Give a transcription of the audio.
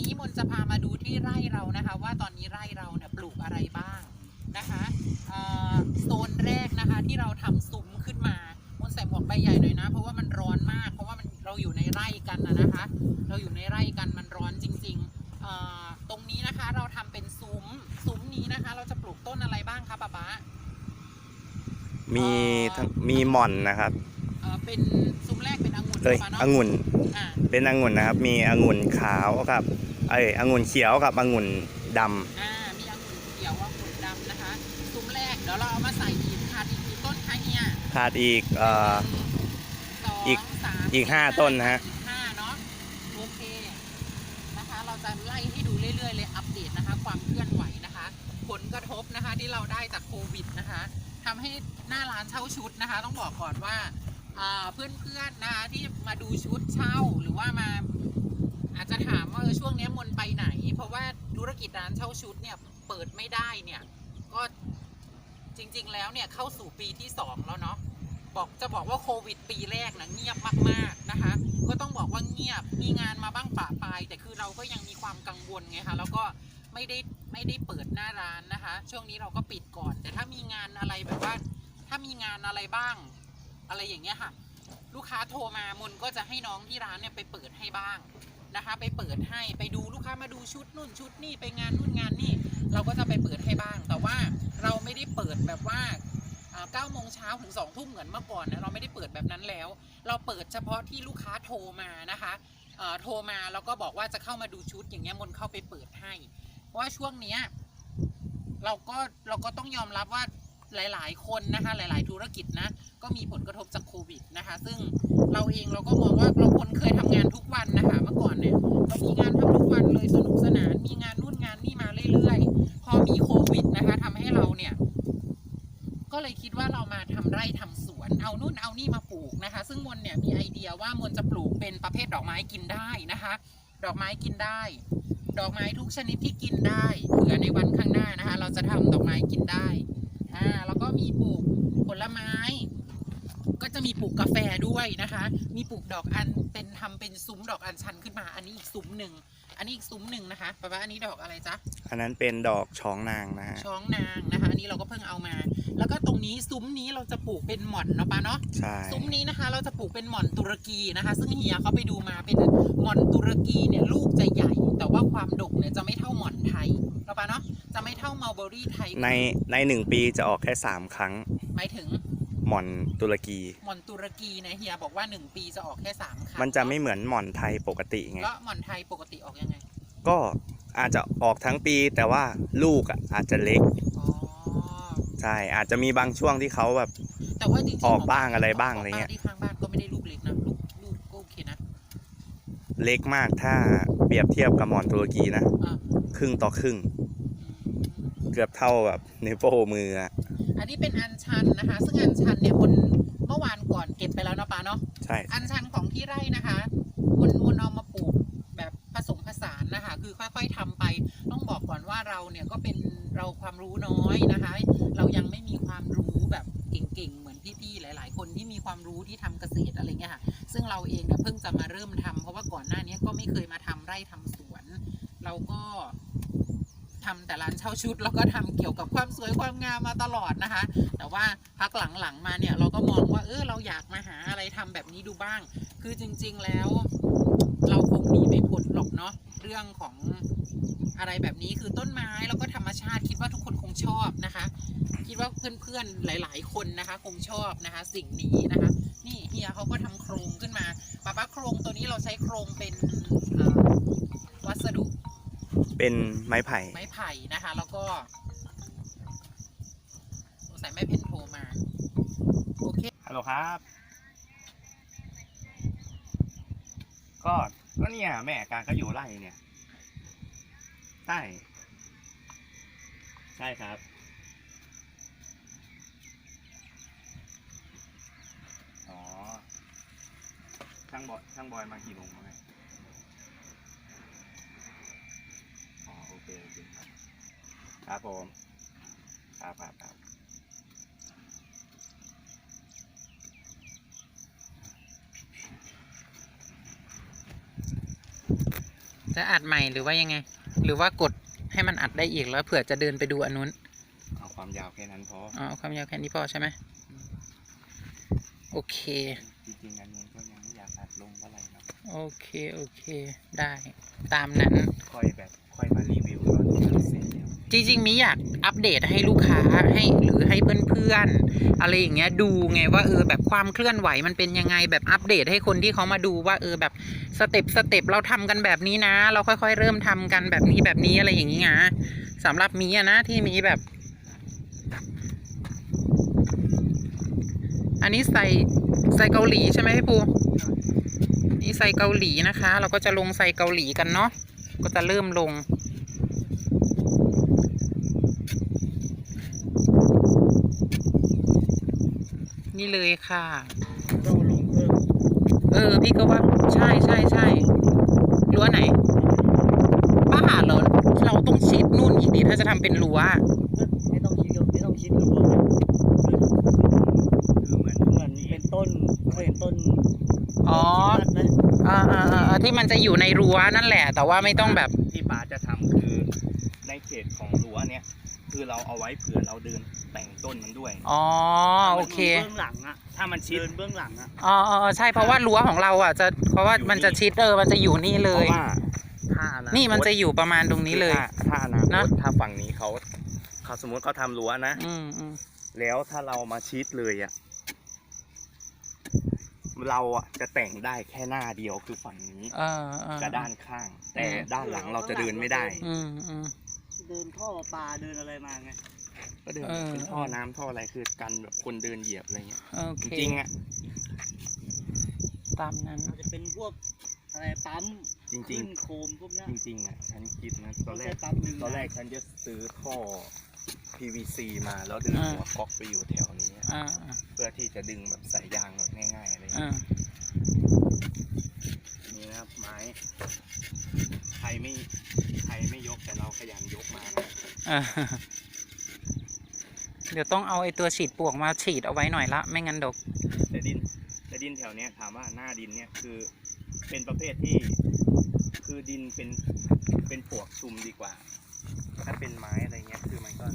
นี้มนต์จะพามาดูที่ไร่เรานะคะ ว่าตอนนี้ไร่เราเนี่ยปลูกอะไรบ้างนะคะเอ่อโซนแรกนะคะที่เราทำซุ้มขึ้นมามนต์ใส่หมวกใบใหญ่หน่อยนะ เพราะว่ามันร้อนมาก เพราะว่ามันเราอยู่ในไร่กันนะนะคะ เราอยู่ในไร่กันมันร้อนจริงๆเอ่อตรงนี้นะคะเราทำเป็นซุ้มซุ้มนี้นะคะ เราจะปลูกต้นอะไรบ้างคะป๊าป๊ามีทั้งมีหม่อนนะครับเอ่อเป็นซุ้มแรกเป็นองุ่นเอ้ยป๊าเนาะองุ่นอ่า เป็นองุ่นนะครับ มีองุ่นขาวกับเอ้ยองุ่นเขียวกับองุ่นดำอ่ามีองุ่นเขียวองุ่นดำนะคะซุ้มแรกเดี๋ยวเราเอามาใส่อีกค่ะอีกกี่ต้นคะเนี่ยขาดอีกเอ่อสองอีกสามอีกห้าสี่ต้นนะฮะ อีกห้าเนาะโอเคนะคะ เราจะไล่ให้ดูเรื่อยๆเลยอัปเดตนะคะ ความเคลื่อนไหวนะคะ ผลกระทบนะคะที่เราได้จากโควิดนะคะทำให้หน้าร้านเช่าชุดนะคะ ต้องบอกก่อนว่าอ่า เพื่อนๆนะคะที่มาดูชุดเช่าหรือว่ามาอาจจะถามว่าเออช่วงนี้มนไปไหน เพราะว่าธุรกิจร้านเช่าชุดเนี่ยเปิดไม่ได้เนี่ยก็จริง ๆ แล้วเนี่ยเข้าสู่ปีที่สองแล้วเนาะบอกจะบอกว่าโควิด ปีแรกนะเงียบมากๆนะคะ ก็ต้องบอกว่าเงียบมีงานมาบ้างปะปายแต่คือเราก็ยังมีความกังวลไงคะแล้วก็ไม่ได้ไม่ได้เปิดหน้าร้านนะคะ ช่วงนี้เราก็ปิดก่อน แต่ถ้ามีงานอะไรแบบว่าถ้ามีงานอะไรบ้าง อะไรอย่างเงี้ยค่ะ ลูกค้าโทรมามนก็จะให้น้องที่ร้านเนี่ยไปเปิดให้บ้างนะคะ ไปเปิดให้ไปดูลูกค้ามาดูชุดนู่นชุดนี่ไปงานนู่นงานนี่ เราก็จะไปเปิดให้บ้าง แต่ว่าเราไม่ได้เปิดแบบว่าเก้าโมงเช้าถึงสองทุ่มเหมือนเมื่อก่อนนะเราไม่ได้เปิดแบบนั้นแล้ว เราเปิดเฉพาะที่ลูกค้าโทรมานะคะโทรมาแล้วก็บอกว่าจะเข้ามาดูชุดอย่างเงี้ยมนเข้าไปเปิดให้ เพราะว่าช่วงเนี้ยเราก็เราก็ต้องยอมรับว่า หลายๆ คนนะคะหลาย ๆ ธุรกิจนะก็มีผลกระทบจากโควิดนะคะ ซึ่งเราเองเราก็มองว่าเราคนเคยทำงานทุกวันนะคะเมื่อก่อนเนี่ยเรามีงานทำทุกวันเลยสนุกสนานมีงานนู่นงานนี่มาเรื่อยๆ พอมีโควิดนะคะทำให้เราเนี่ยก็เลยคิดว่าเรามาทำไร่ทำสวน เอานู่นเอานี่มาปลูกนะคะ ซึ่งมนเนี่ยมีไอเดียว่ามนจะปลูกเป็นประเภทดอกไม้กินได้นะคะ ดอกไม้กินได้ ดอกไม้ทุกชนิดที่กินได้เผื่อในวันข้างหน้านะคะ เราจะทำดอกไม้กินได้ อ่าแล้วก็มีปลูกผลไม้ ก็จะมีปลูกกาแฟด้วยนะคะ มีปลูกดอกอันเป็นทำเป็นซุ้มดอกอัญชันขึ้นมา อันนี้อีกซุ้มหนึ่ง อันนี้อีกซุ้มหนึ่งนะคะแปลว่าอันนี้ดอกอะไรจ๊ะอันนั้นเป็นดอกช้องนางนะฮะช้องนางนะคะ อันนี้เราก็เพิ่งเอามา แล้วก็ตรงนี้ซุ้มนี้เราจะปลูกเป็นหม่อนเนาะป้าเนาะใช่ซุ้มนี้นะคะ เราจะปลูกเป็นหม่อนตุรกีนะคะ ซึ่งเฮียเขาไปดูมาเป็นหม่อนตุรกีเนี่ยลูกจะใหญ่ แต่ว่าความดกเนี่ยจะไม่เท่าหม่อนไทยเนาะป้าเนาะจะไม่เท่ามัลเบอรี่ไทยในในหนึ่งปีจะออกแค่สามครั้งหมายถึง หม่อนตุรกี หม่อนตุรกีเนี่ยเฮียบอกว่าหนึ่งปีจะออกแค่สามครั้งมันจะไม่เหมือนหม่อนไทยปกติไงแล้วหม่อนไทยปกติออกยังไง ก็อาจจะออกทั้งปีแต่ว่าลูกอะอาจจะเล็ก อ๋อ ใช่ อาจจะมีบางช่วงที่เขาแบบ แต่ว่าจริงๆออกบ้างอะไรบ้างขอะไรเงี้ยป้ที่ข้างบ้านก็ไม่ได้ลูกเล็กนะลูกลูกก็โอเคนะเล็กมากถ้าเปรียบเทียบกับหม่อนตุรกีนะ อะครึ่งต่อครึ่งเกือบเท่าแบบนิ้วโป้งมืออะ อันนี้เป็นอัญชันนะคะ ซึ่งอัญชันเนี่ยคนเมื่อวานก่อนเก็บไปแล้วเนาะป้าเนาะใช่อัญชันของที่ไร่นะคะคุณมุนเอามาปลูกแบบผสมผสานนะคะ คือค่อยๆทำไป ต้องบอกก่อนว่าเราเนี่ยก็เป็นเราความรู้น้อยนะคะ เรายังไม่มีความรู้แบบเก่งๆเหมือนพี่ๆหลาย ๆ คนที่มีความรู้ที่ทำเกษตรอะไรเงี้ยค่ะ ซึ่งเราเองเนี่ยเพิ่งจะมาเริ่มทำเพราะว่าก่อนหน้านี้ก็ไม่เคยมาทำไร่ทำสวน เราก็ ทำแต่ร้านเช่าชุด แล้วก็ทำเกี่ยวกับความสวยความงามมาตลอดนะคะ แต่ว่าพักหลังๆมาเนี่ยเราก็มองว่าเออเราอยากมาหาอะไรทำแบบนี้ดูบ้าง คือจริง ๆแล้ว เราคงหนีไม่พ้นหรอกเนาะเรื่องของอะไรแบบนี้คือต้นไม้แล้วก็ธรรมชาติคิดว่าทุกคนคงชอบนะคะ คิดว่าเพื่อนๆหลาย ๆ คนนะคะ คงชอบนะคะ สิ่งนี้นะคะ นี่เฮียเขาก็ทำโครงขึ้นมาป้าป้าโครงตัวนี้เราใช้โครงเป็น เป็นไม้ไผ่ ไม้ไผ่นะคะ แล้วก็สงสัยแม่เพ็ญโทรมา โอเค ฮัลโหลครับ ก็ก็เนี่ยแม่การก็อยู่ไร่เนี่ยใช่ใช่ครับ อ๋อช่างบอยช่างบอยมากี่โมงไหมอ๋อ โอเค โอเคครับ ครับผมครับครับครับจะอัดใหม่หรือว่ายังไง หรือว่ากดให้มันอัดได้อีกแล้วเผื่อจะเดินไปดูอันนู้นเอาความยาวแค่นั้นพออ๋อเอาความยาวแค่นี้พอใช่ไหมโอเคจริงๆอันนู้นก็ยังไม่อยากอัดลงเท่าไหร่ครับโอเค โอเค ได้ ตามนั้น ค่อยแบบ ค่อยมารีวิวตอนที่มันเสร็จแล้ว จริงๆมีอยากอัปเดตให้ลูกค้าให้หรือให้เพื่อนๆอะไรอย่างเงี้ยดูไงว่าเออแบบความเคลื่อนไหวมันเป็นยังไงแบบอัปเดตให้คนที่เขามาดูว่าเออแบบสเต็ปสเต็ปเราทำกันแบบนี้นะ เราค่อยๆ เริ่มทำกันแบบนี้แบบนี้อะไรอย่างงี้นะสำหรับมีอะนะที่มีแบบ อันนี้ใส่ใส่เกาหลีใช่ไหมพี่ปูนี่ใส่เกาหลีนะคะ เราก็จะลงใส่เกาหลีกันเนาะก็จะเริ่มลง นี่เลยค่ะต้องลงเพิ่มเออ พี่ก็ว่าใช่ใช่ใช่รั้วไหนป้าเหรอเราต้องชิดนู่นอีกดีถ้าจะทำเป็นรั้วไม่ต้องคิดไม่ต้องคิดรู้คือเหมือนเหมือนเป็นต้นเคยเห็นต้นอ๋อต้นไหมอ่าอ่าอ่าที่มันจะอยู่ในรั้วนั่นแหละ แต่ว่าไม่ต้องแบบ ที่ป้าจะทำคือในเขตของรั้วเนี่ย คือเราเอาไว้เผื่อเราเดินแต่งต้นมันด้วย อ๋อโอเค เบื้องหลังอะถ้ามันชิดเดินเบื้องหลังอะอ๋ออ๋อใช่เพราะว่ารั้วของเราอะจะเพราะว่ามันจะชิดเออมันจะอยู่นี่เลเพยราะว่าถ้าอนี่มันจะอยู่ประมาณตรงนี้เลยคือถ้าถ้าอนาคนะ ตถ้าฝั่งนี้เขาเขาสมมติเขาทำรั้วนะ อืมอืมแล้วถ้าเรามาชิดเลยอะเราอะจะแต่งได้แค่หน้าเดียวคือฝั่งนี้เออเออกับด้านข้าง แต่อืมด้านหลังเราจะเดินไม่ได้ อืมอืม เดินท่อปลาเดินอะไรมาไง ก็เดินเออ เป็นท่อน้ำท่ออะไรคือกันแบบคนเดินเหยียบอะไรเงี้ย โอจเคริงๆอะตามนั้น อาจจะเป็นพวกอะไรปั๊มจริงขึ้นโคมพวกเนี้ยๆจริงๆอะฉันคิดนะตอนแรกไม่ใช่ปั๊มหนึ่งตอนแรกฉันจะซื้อท่อ PVC มาแล้วดึงอ่า หัวก๊อกไปอยู่แถวนี้อ่าอ่าเพื่อที่จะดึงแบบสายยางแบบง่ายๆอะไรอ่าเงี้ยนี่นะครับไม้ใครไม่ใครไม่ยกแต่เราขยันยกมานะอ่า เดี๋ยวต้องเอาไอ้ตัวฉีดปวกมาฉีดเอาไว้หน่อยละ ไม่งั้นดก แต่ดินแต่ดินแถวเนี้ยถามว่าหน้าดินเนี่ยคือเป็นประเภทที่ คือดินเป็นเป็นปวกชุมดีกว่า ถ้าเป็นไม้อะไรเงี้ยคือมันก็